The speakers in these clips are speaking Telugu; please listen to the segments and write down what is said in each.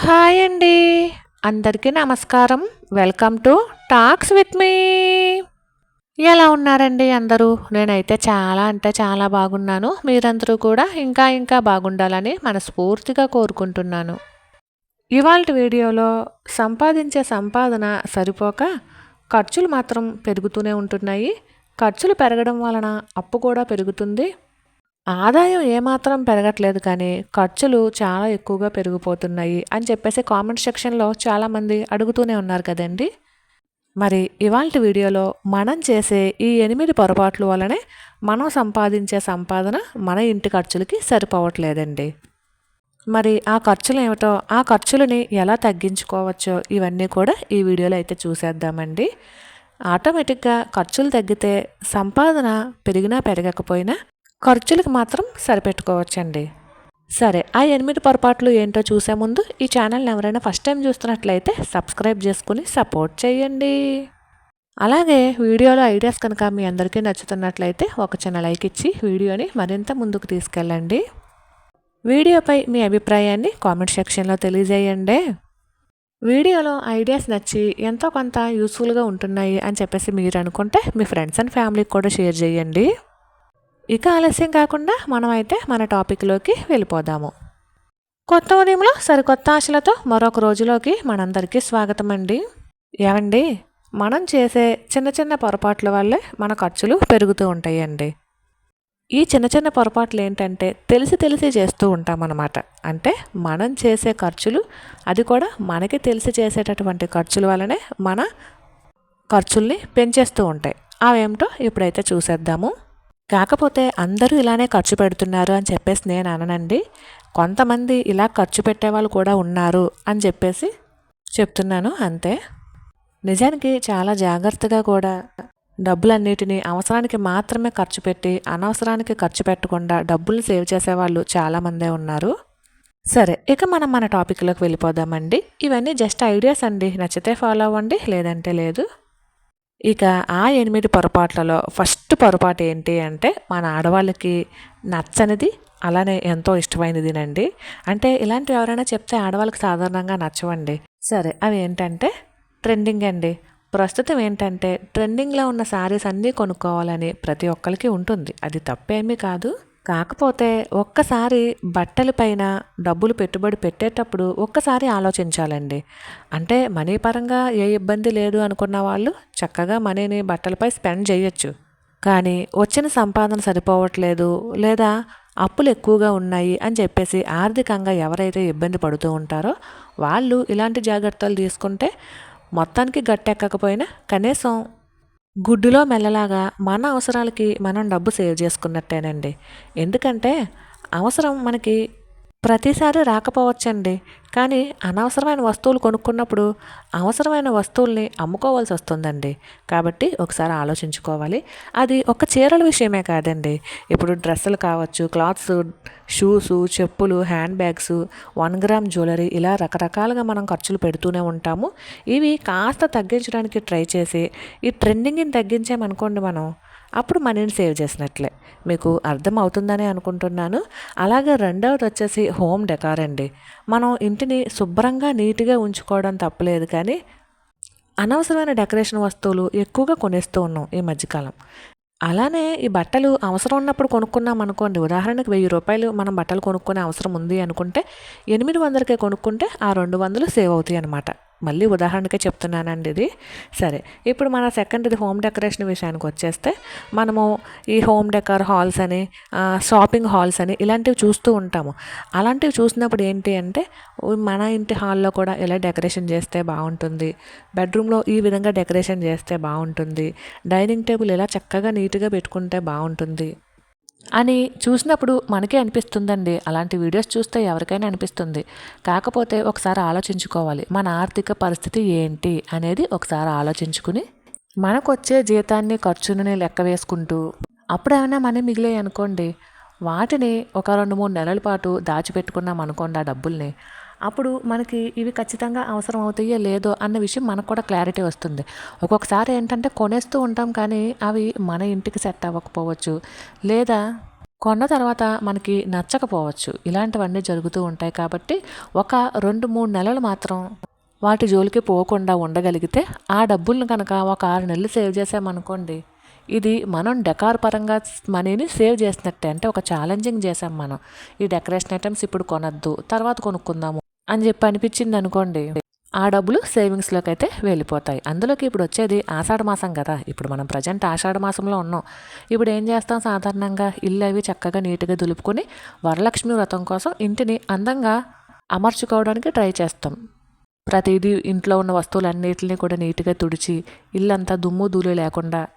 హాయ్ అండి. అందరికీ నమస్కారం. Welcome to talks with me. ఎలా ఉన్నారండి అందరూ? నేనైతే చాలా అంటే చాలా బాగున్నాను. మీరందరూ కూడా ఇంకా ఇంకా బాగుండాలని మనస్ఫూర్తిగా కోరుకుంటున్నాను. ఇవాళ వీడియోలో సంపాదించే సంపాదన సరిపోక ఖర్చులు మాత్రం పెరుగుతూనే ఉంటున్నాయి. ఖర్చులు పెరగడం వలన అప్పు కూడా పెరుగుతుంది. ఆదాయం ఏమాత్రం పెరగట్లేదు కానీ ఖర్చులు చాలా ఎక్కువగా పెరిగిపోతున్నాయి అని చెప్పేసి కామెంట్ సెక్షన్లో చాలామంది అడుగుతూనే ఉన్నారు కదండి. మరి ఇవాళ వీడియోలో మనం చేసే ఈ ఎనిమిది పొరపాట్లు వలనే మనం సంపాదించే సంపాదన మన ఇంటి ఖర్చులకి సరిపోవట్లేదండి. మరి ఆ ఖర్చులు ఏమిటో ఆ ఖర్చులని ఎలా తగ్గించుకోవచ్చో ఇవన్నీ కూడా ఈ వీడియోలో అయితే చూసేద్దామండి. ఆటోమేటిక్గా ఖర్చులు తగ్గితే సంపాదన పెరిగినా పెరగకపోయినా ఖర్చులకు మాత్రం సరిపెట్టుకోవచ్చండి. సరే ఆ ఎనిమిది పొరపాట్లు ఏంటో చూసే ముందు ఈ ఛానల్ని ఎవరైనా ఫస్ట్ టైం చూస్తున్నట్లయితే సబ్స్క్రైబ్ చేసుకుని సపోర్ట్ చేయండి. అలాగే వీడియోలో ఐడియాస్ కనుక మీ అందరికీ నచ్చుతున్నట్లయితే ఒక చిన్న లైక్ ఇచ్చి వీడియోని మరింత ముందుకు తీసుకెళ్ళండి. వీడియోపై మీ అభిప్రాయాన్ని కామెంట్ సెక్షన్లో తెలియజేయండి. వీడియోలో ఐడియాస్ నచ్చి ఎంతో కొంత యూస్ఫుల్గా ఉంటున్నాయి అని చెప్పేసి మీరు అనుకుంటే మీ ఫ్రెండ్స్ అండ్ ఫ్యామిలీకి కూడా షేర్ చేయండి. ఇక ఆలస్యం కాకుండా మనమైతే మన టాపిక్లోకి వెళ్ళిపోదాము. కొత్త ఉదయంలో సరికొత్త ఆశలతో మరొక రోజులోకి మనందరికీ స్వాగతం అండి ఏమండి? మనం చేసే చిన్న చిన్న పొరపాట్ల వల్లే మన ఖర్చులు పెరుగుతూ ఉంటాయండి. ఈ చిన్న చిన్న పొరపాట్లు ఏంటంటే తెలిసి తెలిసి చేస్తూ ఉంటామన్నమాట. అంటే మనం చేసే ఖర్చులు అది కూడా మనకి తెలిసి చేసేటటువంటి ఖర్చుల వల్లనే మన ఖర్చుల్ని పెంచేస్తూ ఉంటాయి. అవేమిటో ఇప్పుడైతే చూసేద్దాము. కాకపోతే అందరూ ఇలానే ఖర్చు పెడుతున్నారు అని చెప్పేసి నేను అననండి. కొంతమంది ఇలా ఖర్చు పెట్టే వాళ్ళు కూడా ఉన్నారు అని చెప్పేసి చెప్తున్నాను అంతే. నిజానికి చాలా జాగ్రత్తగా కూడా డబ్బులన్నిటినీ అవసరానికి మాత్రమే ఖర్చు పెట్టి అనవసరానికి ఖర్చు పెట్టకుండా డబ్బులు సేవ్ చేసేవాళ్ళు చాలామందే ఉన్నారు. సరే ఇక మనం మన టాపిక్లోకి వెళ్ళిపోదామండి. ఇవన్నీ జస్ట్ ఐడియాస్ అండి. నచ్చితే ఫాలో అవ్వండి లేదంటే లేదు. ఇక ఆ ఎనిమిది పొరపాట్లలో ఫస్ట్ పొరపాటు ఏంటి అంటే మన ఆడవాళ్ళకి నచ్చనిది అలానే ఎంతో ఇష్టమైనదినండి. అంటే ఇలాంటివి ఎవరైనా చెప్తే ఆడవాళ్ళకి సాధారణంగా నచ్చవండి. సరే అవి ఏంటంటే ట్రెండింగ్ అండి. ప్రస్తుతం ఏంటంటే ట్రెండింగ్లో ఉన్న శారీస్ అన్నీ కొనుక్కోవాలని ప్రతి ఒక్కరికి ఉంటుంది. అది తప్పేమీ కాదు. కాకపోతే ఒక్కసారి బట్టలపైన డబ్బులు పెట్టుబడి పెట్టేటప్పుడు ఒక్కసారి ఆలోచించాలండి. అంటే మనీ పరంగా ఏ ఇబ్బంది లేదు అనుకున్న వాళ్ళు చక్కగా మనీని బట్టలపై స్పెండ్ చేయొచ్చు. కానీ వచ్చిన సంపాదన సరిపోవట్లేదు లేదా అప్పులు ఎక్కువగా ఉన్నాయి అని చెప్పేసి ఆర్థికంగా ఎవరైతే ఇబ్బంది పడుతూ ఉంటారో వాళ్ళు ఇలాంటి జాగ్రత్తలు తీసుకుంటే మొత్తానికి గట్టెక్కకపోయినా కనీసం గుడ్డులో మెల్లలాగా మన అవసరాలకి మనం డబ్బు సేవ్ చేసుకున్నట్టేనండి. ఎందుకంటే అవసరం మనకి ప్రతిసారి రాకపోవచ్చండి. కానీ అనవసరమైన వస్తువులు కొనుక్కున్నప్పుడు అవసరమైన వస్తువుల్ని అమ్ముకోవాల్సి వస్తుందండి. కాబట్టి ఒకసారి ఆలోచించుకోవాలి. అది ఒక చీరల విషయమే కాదండి. ఇప్పుడు డ్రెస్సులు కావచ్చు క్లాత్స్ షూస్ చెప్పులు hand bags one gram jewellery ఇలా రకరకాలుగా మనం ఖర్చులు పెడుతూనే ఉంటాము. ఇవి కాస్త తగ్గించడానికి ట్రై చేసి ఈ ట్రెండింగ్ని తగ్గించామనుకోండి మనం అప్పుడు మనీని సేవ్ చేసినట్లే. మీకు అర్థం అవుతుందని అనుకుంటున్నాను. అలాగే రెండవది వచ్చేసి హోమ్ డెకార్ అండి. మనం ఇంటిని శుభ్రంగా నీట్గా ఉంచుకోవడం తప్పలేదు కానీ అనవసరమైన డెకరేషన్ వస్తువులు ఎక్కువగా కొనేస్తూ ఉన్నాం ఈ మధ్యకాలం. అలానే ఈ బట్టలు అవసరం ఉన్నప్పుడు కొనుక్కున్నాం అనుకోండి. ఉదాహరణకు వెయ్యి రూపాయలు మనం బట్టలు కొనుక్కునే అవసరం ఉంది అనుకుంటే ఎనిమిది వందలకే కొనుక్కుంటే ఆ రెండు వందలు సేవ్ అవుతాయి అనమాట మళ్ళీ ఉదాహరణకే చెప్తున్నానండి ఇది. సరే ఇప్పుడు మన సెకండ్ది హోమ్ డెకరేషన్ విషయానికి వచ్చేస్తే మనము ఈ హోమ్ డెకర్ హాల్స్ అని షాపింగ్ హాల్స్ అని ఇలాంటివి చూస్తూ ఉంటాము. అలాంటివి చూసినప్పుడు ఏంటి అంటే మన ఇంటి హాల్లో కూడా ఇలా డెకరేషన్ చేస్తే బాగుంటుంది. బెడ్రూమ్లో ఈ విధంగా డెకరేషన్ చేస్తే బాగుంటుంది. డైనింగ్ టేబుల్ ఇలా చక్కగా నీట్గా పెట్టుకుంటే బాగుంటుంది. అని చూసినప్పుడు మనకే అనిపిస్తుందండి. అలాంటి వీడియోస్ చూస్తే ఎవరికైనా అనిపిస్తుంది. కాకపోతే ఒకసారి ఆలోచించుకోవాలి మన ఆర్థిక పరిస్థితి ఏంటి అనేది ఒకసారి ఆలోచించుకుని మనకు వచ్చే జీతాన్ని ఖర్చుని లెక్క వేసుకుంటూ అప్పుడు ఏమైనా మనీ మిగిలాయి అనుకోండి వాటిని ఒక రెండు మూడు నెలల పాటు దాచిపెట్టుకున్నాం అనుకోండి ఆ డబ్బుల్ని. అప్పుడు మనకి ఇవి ఖచ్చితంగా అవసరం అవుతాయో లేదో అన్న విషయం మనకు కూడా క్లారిటీ వస్తుంది. ఒక్కొక్కసారి ఏంటంటే కొనేస్తూ ఉంటాం కానీ అవి మన ఇంటికి సెట్ అవ్వకపోవచ్చు లేదా కొన్న తర్వాత మనకి నచ్చకపోవచ్చు. ఇలాంటివన్నీ జరుగుతూ ఉంటాయి కాబట్టి ఒక రెండు మూడు నెలలు మాత్రం వాటి జోలికి పోకుండా ఉండగలిగితే ఆ డబ్బులను కనుక ఒక ఆరు నెలలు సేవ్ చేసామనుకోండి ఇది మనం డెకార్ పరంగా మనీని సేవ్ చేసినట్టే. అంటే ఒక ఛాలెంజింగ్ చేసాం మనం. ఈ డెకరేషన్ ఐటమ్స్ ఇప్పుడు కొనద్దు తర్వాత కొనుక్కుందాము. అని చెప్పి అనిపించింది అనుకోండి ఆ డబ్బులు సేవింగ్స్లోకి అయితే వెళ్ళిపోతాయి. అందులోకి ఇప్పుడు వచ్చేది ఆషాఢ మాసం కదా. ఇప్పుడు మనం ప్రజెంట్ ఆషాఢ మాసంలో ఉన్నాం. ఇప్పుడు ఏం చేస్తాం? సాధారణంగా ఇల్లు అవి చక్కగా నీట్గా దులుపుకొని వరలక్ష్మి వ్రతం కోసం ఇంటిని అందంగా అమర్చుకోవడానికి ట్రై చేస్తాం. ప్రతిదీ ఇంట్లో ఉన్న వస్తువులన్నిటిని కూడా నీట్గా తుడిచి ఇల్లంతా దుమ్ము ధూళి లేకుండా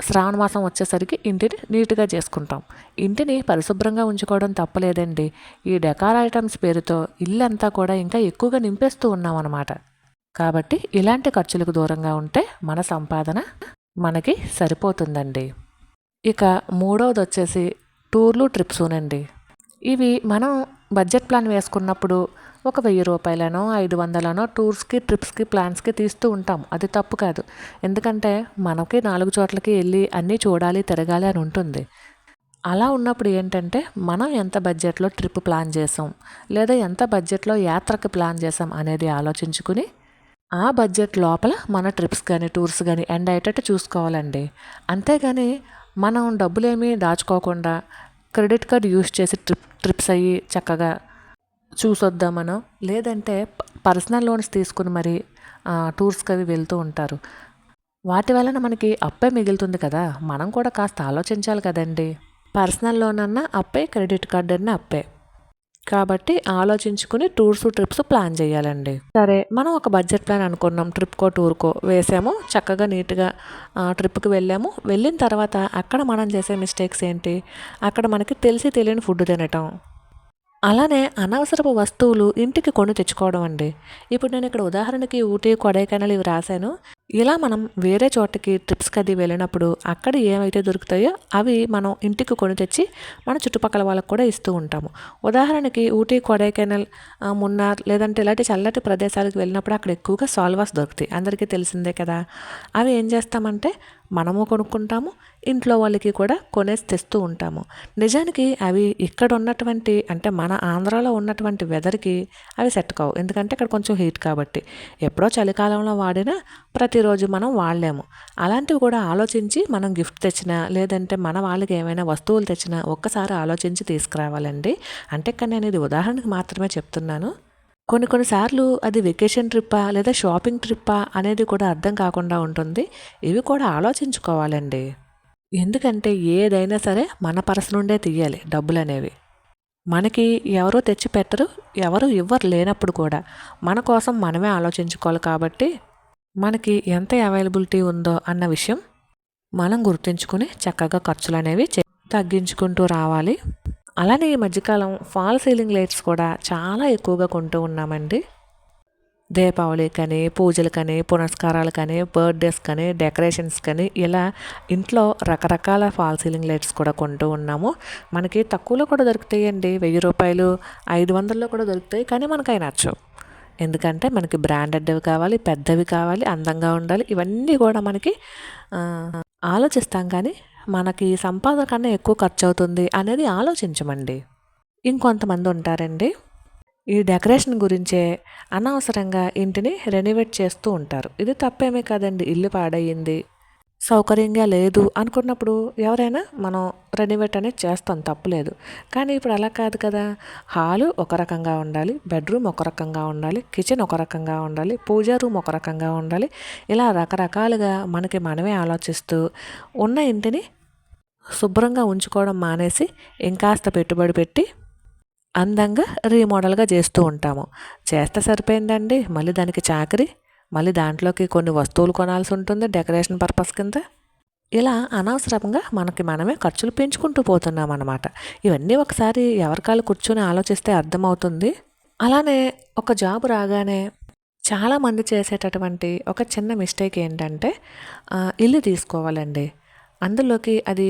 శ్రావణ మాసం వచ్చేసరికి ఇంటిని నీట్గా చేసుకుంటాం. ఇంటిని పరిశుభ్రంగా ఉంచుకోవడం తప్పలేదండి. ఈ డెకార్ ఐటమ్స్ పేరుతో ఇల్లంతా కూడా ఇంకా ఎక్కువగా నింపేస్తూ ఉన్నామన్నమాట. కాబట్టి ఇలాంటి ఖర్చులకు దూరంగా ఉంటే మన సంపాదన మనకి సరిపోతుందండి. ఇక మూడవది వచ్చేసి టూర్లు ట్రిప్సునండి ఇవి మనం బడ్జెట్ ప్లాన్ వేసుకున్నప్పుడు ఒక వెయ్యి రూపాయలనో ఐదు వందలనో టూర్స్కి ట్రిప్స్కి ప్లాన్స్కి తీస్తూ ఉంటాం. అది తప్పు కాదు. ఎందుకంటే మనకి నాలుగు చోట్లకి వెళ్ళి అన్నీ చూడాలి తిరగాలి అని ఉంటుంది. అలా ఉన్నప్పుడు ఏంటంటే మనం ఎంత బడ్జెట్లో ట్రిప్ ప్లాన్ చేసాం లేదా ఎంత బడ్జెట్లో యాత్రకి ప్లాన్ చేసాం అనేది ఆలోచించుకుని ఆ బడ్జెట్ లోపల మన ట్రిప్స్ కానీ టూర్స్ కానీ ఎండ్ అయ్యేటట్టు చూసుకోవాలండి. అంతేగాని మనం డబ్బులేమీ దాచుకోకుండా క్రెడిట్ కార్డ్ యూస్ చేసి ట్రిప్ ట్రిప్స్ అయ్యి చక్కగా చూసొద్దామనో లేదంటే పర్సనల్ లోన్స్ తీసుకుని మరి టూర్స్కి అవి వెళ్తూ ఉంటారు. వాటి వలన మనకి అప్పే మిగులుతుంది కదా? మనం కూడా కాస్త ఆలోచించాలి కదండి. పర్సనల్ లోన్ అన్న అప్పే క్రెడిట్ కార్డ్ అన్న అప్పే. కాబట్టి ఆలోచించుకుని టూర్స్ ట్రిప్స్ ప్లాన్ చేయాలండి. సరే మనం ఒక బడ్జెట్ ప్లాన్ అనుకున్నాం. ట్రిప్కో టూర్కో వేసాము. చక్కగా నీట్గా ట్రిప్కి వెళ్ళాము. వెళ్ళిన తర్వాత అక్కడ మనం చేసే మిస్టేక్స్ ఏంటి? అక్కడ మనకి తెలిసి తెలియని ఫుడ్ తినటం. అలానే అనవసరపు వస్తువులు ఇంటికి కొని తెచ్చుకోవడం అండి. ఇప్పుడు నేను ఇక్కడ ఉదాహరణకి ఊటీ కొడైకెనాల్ ఇవి రాశాను. ఇలా మనం వేరే చోటకి ట్రిప్స్కి అది వెళ్ళినప్పుడు అక్కడ ఏమైతే దొరుకుతాయో అవి మనం ఇంటికి కొని తెచ్చి మన చుట్టుపక్కల వాళ్ళకు కూడా ఇస్తూ ఉంటాము. ఉదాహరణకి ఊటీ కొడైకెనాల్ మున్నార్ లేదంటే ఇలాంటి చల్లటి ప్రదేశాలకు వెళ్ళినప్పుడు అక్కడ ఎక్కువగా సాల్వాస్ దొరుకుతాయి. అందరికీ తెలిసిందే కదా. అవి ఏం చేస్తామంటే మనము కొనుక్కుంటాము ఇంట్లో వాళ్ళకి కూడా కొనేసి తెస్తూ ఉంటాము. నిజానికి అవి ఇక్కడ ఉన్నటువంటి అంటే మన ఆంధ్రాలో ఉన్నటువంటి వెదర్కి అవి సెట్ కావు. ఎందుకంటే ఇక్కడ కొంచెం హీట్ కాబట్టి. ఎప్పుడో చలికాలంలో వాడినా ప్రతిరోజు మనం వాడలేము. అలాంటివి కూడా ఆలోచించి మనం గిఫ్ట్ తెచ్చినా లేదంటే మన వాళ్ళకి ఏమైనా వస్తువులు తెచ్చినా ఒక్కసారి ఆలోచించి తీసుకురావాలండి. అంటే ఇక్కడ నేను ఇది ఉదాహరణకు మాత్రమే చెప్తున్నాను. కొన్ని కొన్నిసార్లు అది వెకేషన్ ట్రిప్పా లేదా షాపింగ్ ట్రిప్పా అనేది కూడా అర్థం కాకుండా ఉంటుంది. ఇవి కూడా ఆలోచించుకోవాలండి. ఎందుకంటే ఏదైనా సరే మన పర్స్ నుండే తీయాలి డబ్బులు అనేవి మనకి ఎవరో తెచ్చి పెట్టరు ఎవరు ఇవ్వరు లేనప్పుడు కూడా. మన కోసం మనమే ఆలోచించుకోవాలి కాబట్టి మనకి ఎంత అవైలబిలిటీ ఉందో అన్న విషయం మనం గుర్తుంచుకుని చక్కగా ఖర్చులు అనేవి తగ్గించుకుంటూ రావాలి. అలానే ఈ మధ్యకాలం ఫాల్ సీలింగ్ లైట్స్ కూడా చాలా ఎక్కువగా కొంటూ ఉన్నామండి. దీపావళికని పూజలకని పునస్కారాలకని బర్త్డేస్ కానీ డెకరేషన్స్ కానీ ఇలా ఇంట్లో రకరకాల ఫాల్ సీలింగ్ లైట్స్ కూడా కొంటూ ఉన్నాము. మనకి తక్కువలో కూడా దొరుకుతాయండి. వెయ్యి రూపాయలు ఐదు వందల్లో కూడా దొరుకుతాయి. కానీ మనకు నచ్చు ఎందుకంటే మనకి బ్రాండెడ్వి కావాలి పెద్దవి కావాలి అందంగా ఉండాలి. ఇవన్నీ కూడా మనకి ఆలోచిస్తాం కానీ మనకి సంపాదన కన్నా ఎక్కువ ఖర్చు అవుతుంది అనేది ఆలోచించమండి. ఇంకొంతమంది ఉంటారండి. ఈ డెకరేషన్ గురించే అనవసరంగా ఇంటిని రెనోవేట్ చేస్తూ ఉంటారు. ఇది తప్పేమీ కాదండి ఇల్లు పాడయ్యింది. సౌకర్యంగా లేదు అనుకున్నప్పుడు ఎవరైనా మనం రెనోవేట్ అనేది చేస్తాం తప్పులేదు కానీ ఇప్పుడు అలా కాదు కదా. హాలు ఒక రకంగా ఉండాలి బెడ్రూమ్ ఒక రకంగా ఉండాలి కిచెన్ ఒక రకంగా ఉండాలి పూజా రూమ్ ఒక రకంగా ఉండాలి. ఇలా రకరకాలుగా మనకి మనమే ఆలోచిస్తూ ఉన్న ఇంటిని శుభ్రంగా ఉంచుకోవడం మానేసి ఇంకాస్త పెట్టుబడి పెట్టి అందంగా రీమోడల్గా చేస్తూ ఉంటాము. చేస్తే సరిపోయిందండి. మళ్ళీ దానికి చాకరీ మళ్ళీ దాంట్లోకి కొన్ని వస్తువులు కొనాల్సి ఉంటుంది డెకరేషన్ పర్పస్ కింద. ఇలా అనవసరంగా మనకి మనమే ఖర్చులు పెంచుకుంటూ పోతున్నాం అనమాట ఇవన్నీ ఒకసారి ఎవరికాలు కూర్చొని ఆలోచిస్తే అర్థమవుతుంది. అలానే ఒక జాబ్ రాగానే చాలామంది చేసేటటువంటి ఒక చిన్న మిస్టేక్ ఏంటంటే ఇల్లు తీసుకోవాలండి. అందులోకి అది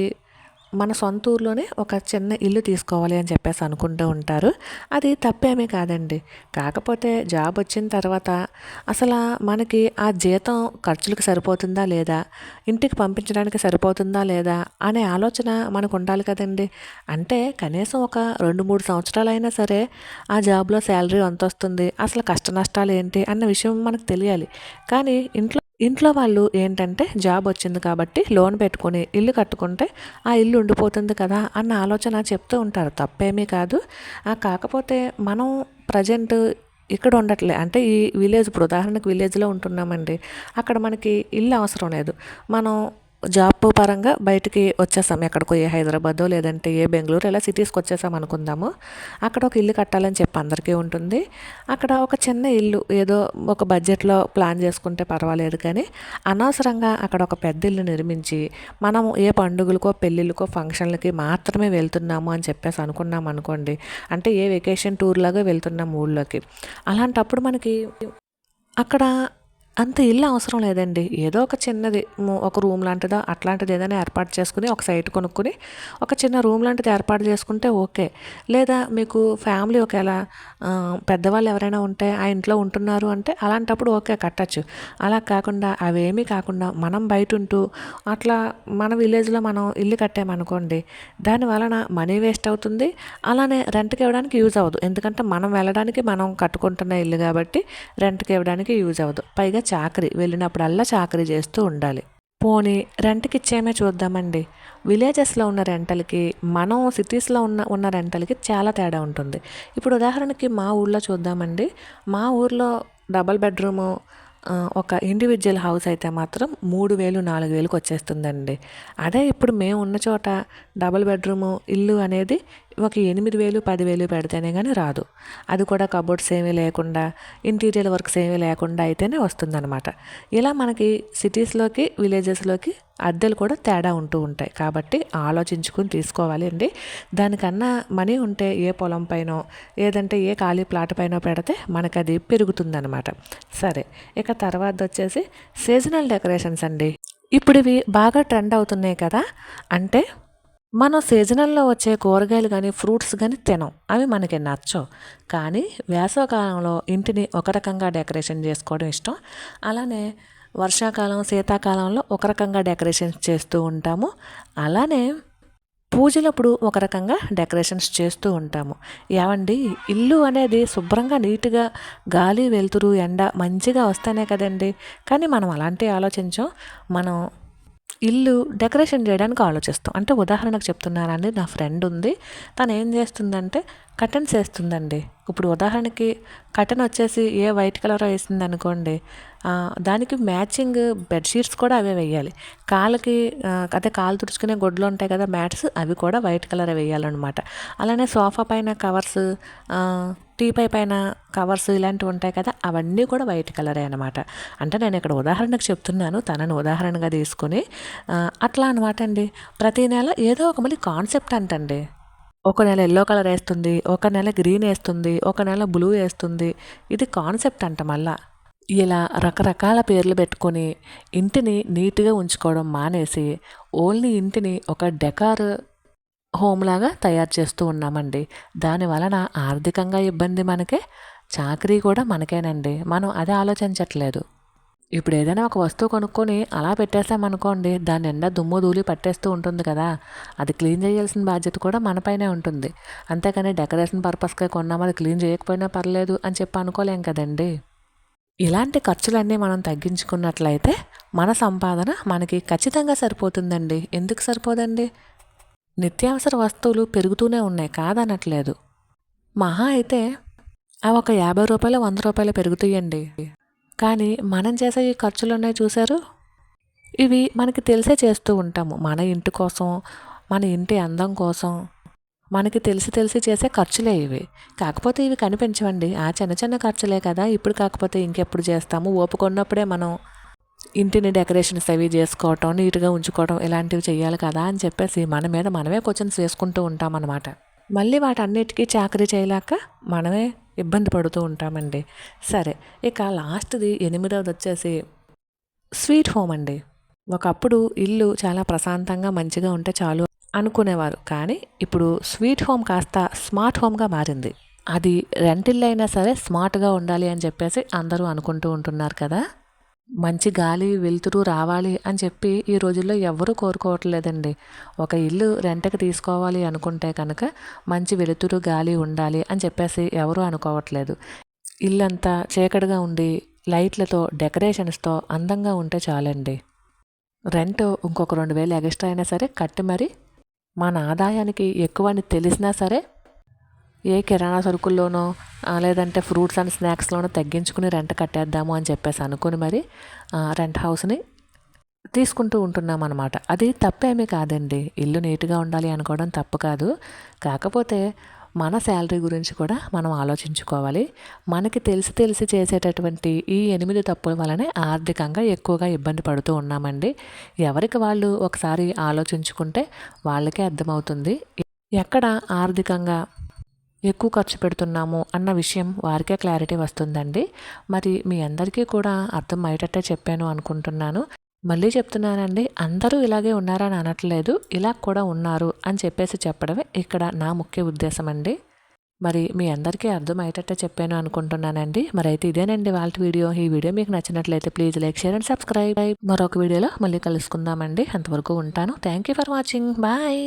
మన సొంత ఊర్లోనే ఒక చిన్న ఇల్లు తీసుకోవాలి అని చెప్పేసి అనుకుంటూ ఉంటారు. అది తప్పేమీ కాదండి. కాకపోతే జాబ్ వచ్చిన తర్వాత అసలు మనకి ఆ జీతం ఖర్చులకు సరిపోతుందా లేదా? ఇంటికి పంపించడానికి సరిపోతుందా లేదా? అనే ఆలోచన మనకు ఉండాలి కదండి. అంటే కనీసం ఒక రెండు మూడు సంవత్సరాలైనా సరే ఆ జాబ్లో శాలరీ ఎంత వస్తుంది అసలు కష్ట నష్టాలు ఏంటి? అన్న విషయం మనకు తెలియాలి. కానీ ఇంట్లో ఇంట్లో వాళ్ళు ఏంటంటే జాబ్ వచ్చింది కాబట్టి లోన్ పెట్టుకొని ఇల్లు కట్టుకుంటే ఆ ఇల్లు ఉండిపోతుంది కదా అన్న ఆలోచన చెప్తూ ఉంటారు. తప్పేమీ కాదు. కాకపోతే మనం ప్రజెంట్ ఇక్కడ ఉండట్లే. అంటే ఈ విలేజ్ ఇప్పుడు ఉదాహరణకు విలేజ్లో ఉంటున్నామండి. అక్కడ మనకి ఇల్లు అవసరం లేదు. మనం జాబ్ పరంగా బయటికి వచ్చేసాం ఎక్కడికో ఏ హైదరాబాదో లేదంటే ఏ బెంగళూరు ఇలా సిటీస్కి వచ్చేసాం అనుకుందాము. అక్కడ ఒక ఇల్లు కట్టాలని చెప్పి అందరికీ ఉంటుంది. అక్కడ ఒక చిన్న ఇల్లు ఏదో ఒక బడ్జెట్లో ప్లాన్ చేసుకుంటే పర్వాలేదు కానీ అనవసరంగా అక్కడ ఒక పెద్ద ఇల్లు నిర్మించి మనం ఏ పండుగలకో పెళ్ళిళ్ళకో ఫంక్షన్లకి మాత్రమే వెళ్తున్నాము అని చెప్పేసి అనుకున్నాం అనుకోండి. అంటే ఏ వెకేషన్ టూర్ లాగా వెళ్తున్నాం ఊళ్ళోకి. అలాంటప్పుడు మనకి అక్కడ అంత ఇల్లు అవసరం లేదండి. ఏదో ఒక చిన్నది ఒక రూమ్ లాంటిదో అట్లాంటిది ఏదైనా ఏర్పాటు చేసుకుని ఒక సైట్ కొనుక్కొని ఒక చిన్న రూమ్ లాంటిది ఏర్పాటు చేసుకుంటే ఓకే. లేదా మీకు ఫ్యామిలీ ఒకవేళ పెద్దవాళ్ళు ఎవరైనా ఉంటే ఆ ఇంట్లో ఉంటున్నారు అంటే అలాంటప్పుడు ఓకే కట్టచ్చు. అలా కాకుండా అవేమీ కాకుండా మనం బయట ఉంటూ అట్లా మన విలేజ్లో మనం ఇల్లు కట్టామనుకోండి దాని వలన మనీ వేస్ట్ అవుతుంది. అలానే రెంట్కి ఇవ్వడానికి యూజ్ అవ్వదు. ఎందుకంటే మనం వెళ్ళడానికి మనం కట్టుకుంటున్న ఇల్లు కాబట్టి రెంట్కి ఇవ్వడానికి యూజ్ అవ్వదు. పైగా చాకరీ వెళ్ళినప్పుడల్లా చాకరీ చేస్తూ ఉండాలి. పోనీ రెంట్కి ఇచ్చేమే చూద్దామండి. విలేజెస్లో ఉన్న రెంటలకి మనం సిటీస్లో ఉన్న ఉన్న రెంటలకి చాలా తేడా ఉంటుంది. ఇప్పుడు ఉదాహరణకి మా ఊళ్ళో చూద్దామండి. మా ఊర్లో డబల్ బెడ్రూము ఒక ఇండివిజువల్ హౌస్ అయితే మాత్రం మూడు వేలు నాలుగు వేలకు వచ్చేస్తుందండి. అదే ఇప్పుడు మేము ఉన్న చోట డబల్ బెడ్రూము ఇల్లు అనేది ఒక ఎనిమిది వేలు పదివేలు పెడితేనే కానీ రాదు. అది కూడా కబోర్డ్స్ ఏమీ లేకుండా ఇంటీరియర్ వర్క్స్ ఏమీ లేకుండా అయితేనే వస్తుందన్నమాట. ఇలా మనకి సిటీస్లోకి విలేజెస్లోకి అద్దెలు కూడా తేడా ఉంటూ ఉంటాయి. కాబట్టి ఆలోచించుకుని తీసుకోవాలి అండి. దానికన్నా మనీ ఉంటే ఏ పొలం పైన ఏదంటే ఏ ఖాళీ ప్లాట్ పైన పెడితే మనకు అది పెరుగుతుందనమాట సరే ఇక తర్వాత వచ్చేసి సీజనల్ డెకరేషన్స్ అండి. ఇప్పుడు ఇవి బాగా ట్రెండ్ అవుతున్నాయి కదా? అంటే మనం సీజనల్లో వచ్చే కూరగాయలు కానీ ఫ్రూట్స్ కానీ తినం. అవి మనకి నచ్చవు. కానీ వేసవకాలంలో ఇంటిని ఒక రకంగా డెకరేషన్ చేసుకోవడం ఇష్టం. అలానే వర్షాకాలం శీతాకాలంలో ఒక రకంగా డెకరేషన్స్ చేస్తూ ఉంటాము. అలానే పూజలప్పుడు ఒక రకంగా డెకరేషన్స్ చేస్తూ ఉంటాము. ఏమండి ఇల్లు అనేది శుభ్రంగా నీట్గా గాలి వెలుతురు ఎండ మంచిగా వస్తేనే కదండి. కానీ మనం అలాంటివి ఆలోచించాం. మనం ఇల్లు డెకరేషన్ చేయడానికి ఆలోచిస్తాం. అంటే ఉదాహరణకు చెప్తున్నానండి నా ఫ్రెండ్ ఉంది. తను ఏం చేస్తుందంటే కటన్స్ వేస్తుందండి ఇప్పుడు ఉదాహరణకి కటన్ వచ్చేసి ఏ వైట్ కలర్ వేసింది అనుకోండి దానికి మ్యాచింగ్ బెడ్షీట్స్ కూడా అవే వేయాలి. కాళ్ళకి అదే కాలు తుడుచుకునే గొడ్లు ఉంటాయి కదా మ్యాట్స్ అవి కూడా వైట్ కలర్ వేయాలన్నమాట. అలానే సోఫా పైన కవర్స్ టీపై పైన కవర్స్ ఇలాంటివి ఉంటాయి కదా అవన్నీ కూడా వైట్ కలరే అనమాట అంటే నేను ఇక్కడ ఉదాహరణకు చెప్తున్నాను తనను ఉదాహరణగా తీసుకొని అట్లా అనమాట అండి. ప్రతి నెల ఏదో ఒక మళ్ళీ కాన్సెప్ట్ అంటండి. ఒక నెల ఎల్లో కలర్ వేస్తుంది ఒక నెల గ్రీన్ వేస్తుంది ఒక నెల బ్లూ వేస్తుంది. ఇది కాన్సెప్ట్ అంట మళ్ళా. ఇలా రకరకాల పేర్లు పెట్టుకొని ఇంటిని నీట్గా ఉంచుకోవడం మానేసి ఓన్లీ ఇంటిని ఒక డెకార్ హోమ్ లాగా తయారు చేస్తూ ఉన్నామండి. దాని వలన ఆర్థికంగా ఇబ్బంది మనకే చాకరీ కూడా మనకేనండి. మనం అదే ఆలోచించట్లేదు. ఇప్పుడు ఏదైనా ఒక వస్తువు కొనుక్కొని అలా పెట్టేసామనుకోండి దాని నిండా దుమ్ము ధూళి పట్టేస్తూ ఉంటుంది కదా. అది క్లీన్ చేయాల్సిన బాధ్యత కూడా మనపైనే ఉంటుంది. అంతేకాని డెకరేషన్ పర్పస్గా కొన్నాము అది క్లీన్ చేయకపోయినా పర్లేదు అని చెప్పి అనుకోలేం కదండి. ఇలాంటి ఖర్చులన్నీ మనం తగ్గించుకున్నట్లయితే మన సంపాదన మనకి ఖచ్చితంగా సరిపోతుందండి. ఎందుకు సరిపోదండి? నిత్యావసర వస్తువులు పెరుగుతూనే ఉన్నాయి కాదనట్లేదు. మహా అయితే అవి ఒక యాభై రూపాయలు వంద రూపాయలు పెరుగుతాయండి. కానీ మనం చేసే ఈ ఖర్చులు ఉన్నాయి ఇవి మనకి తెలిసే చేస్తూ ఉంటాము. మన ఇంటి కోసం మన ఇంటి అందం కోసం మనకి తెలిసి తెలిసి చేసే ఖర్చులే ఇవి. కాకపోతే ఇవి కనిపించవండి. ఆ చిన్న చిన్న ఖర్చులే కదా. ఇప్పుడు కాకపోతే ఇంకెప్పుడు చేస్తాము? ఓపుకున్నప్పుడే మనం ఇంటిని డెకరేషన్స్ అవి చేసుకోవటం నీట్గా ఉంచుకోవటం ఇలాంటివి చేయాలి కదా అని చెప్పేసి మన మీద మనమే క్వశ్చన్స్ వేసుకుంటూ ఉంటామన్నమాట. మళ్ళీ వాటన్నిటికీ చాకరీ చేయలేక మనమే ఇబ్బంది పడుతూ ఉంటామండి. సరే ఇక లాస్ట్ది ఎనిమిదవది వచ్చేసి స్వీట్ హోమ్ అండి. ఒకప్పుడు ఇల్లు చాలా ప్రశాంతంగా మంచిగా ఉంటే చాలు అనుకునేవారు. కానీ ఇప్పుడు స్వీట్ హోమ్ కాస్త స్మార్ట్ హోమ్గా మారింది. అది రెంటిల్లైనా సరే స్మార్ట్గా ఉండాలి అని చెప్పేసి అందరూ అనుకుంటూ ఉంటున్నారు కదా? మంచి గాలి వెలుతురు రావాలి అని చెప్పి ఈ రోజుల్లో ఎవరూ కోరుకోవట్లేదండి. ఒక ఇల్లు రెంట్కి తీసుకోవాలి అనుకుంటే కనుక మంచి వెలుతురు గాలి ఉండాలి అని చెప్పేసి ఎవరూ అనుకోవట్లేదు. ఇల్లంతా చీకటిగా ఉండి లైట్లతో డెకరేషన్స్తో అందంగా ఉంటే చాలండి. రెంట్ ఇంకొక రెండు వేలు ఎక్స్ట్రా అయినా సరే కట్టి మరి. మన ఆదాయానికి ఎక్కువ అని తెలిసినా సరే ఏ కిరాణా సరుకుల్లోనో లేదంటే ఫ్రూట్స్ అండ్ స్నాక్స్లోనో తగ్గించుకుని రెంట్ కట్టేద్దాము అని చెప్పేసి అనుకుని మరి రెంట్ హౌస్ని తీసుకుంటూ ఉంటున్నాం అనమాట అది తప్పేమీ కాదండి. ఇల్లు నీట్గా ఉండాలి అనుకోవడం తప్పు కాదు. కాకపోతే మన శాలరీ గురించి కూడా మనం ఆలోచించుకోవాలి. మనకి తెలిసి తెలిసి చేసేటటువంటి ఈ ఎనిమిది తప్పుల వలనే ఆర్థికంగా ఎక్కువగా ఇబ్బంది పడుతూ ఉన్నామండి. ఎవరికి వాళ్ళు ఒకసారి ఆలోచించుకుంటే వాళ్ళకే అర్థమవుతుంది. ఎక్కడ ఆర్థికంగా ఎక్కువ ఖర్చు పెడుతున్నాము అన్న విషయం వారికే క్లారిటీ వస్తుందండి. మరి మీ అందరికీ కూడా అర్థం అయ్యేటట్టే చెప్పాను అనుకుంటున్నాను. మళ్ళీ చెప్తున్నానండి అందరూ ఇలాగే ఉన్నారని అనట్లేదు ఇలా కూడా ఉన్నారు అని చెప్పేసి చెప్పడమే ఇక్కడ నా ముఖ్య ఉద్దేశం అండి మరి మీ అందరికీ అర్థం అయ్యేటట్టే చెప్పాను అనుకుంటున్నానండి. మరి అయితే ఇదేనండి వాళ్ళ వీడియో. ఈ వీడియో మీకు నచ్చినట్లయితే please like share and subscribe. మరొక వీడియోలో మళ్ళీ కలుసుకుందామండి. అంతవరకు ఉంటాను. Thank you for watching. Bye.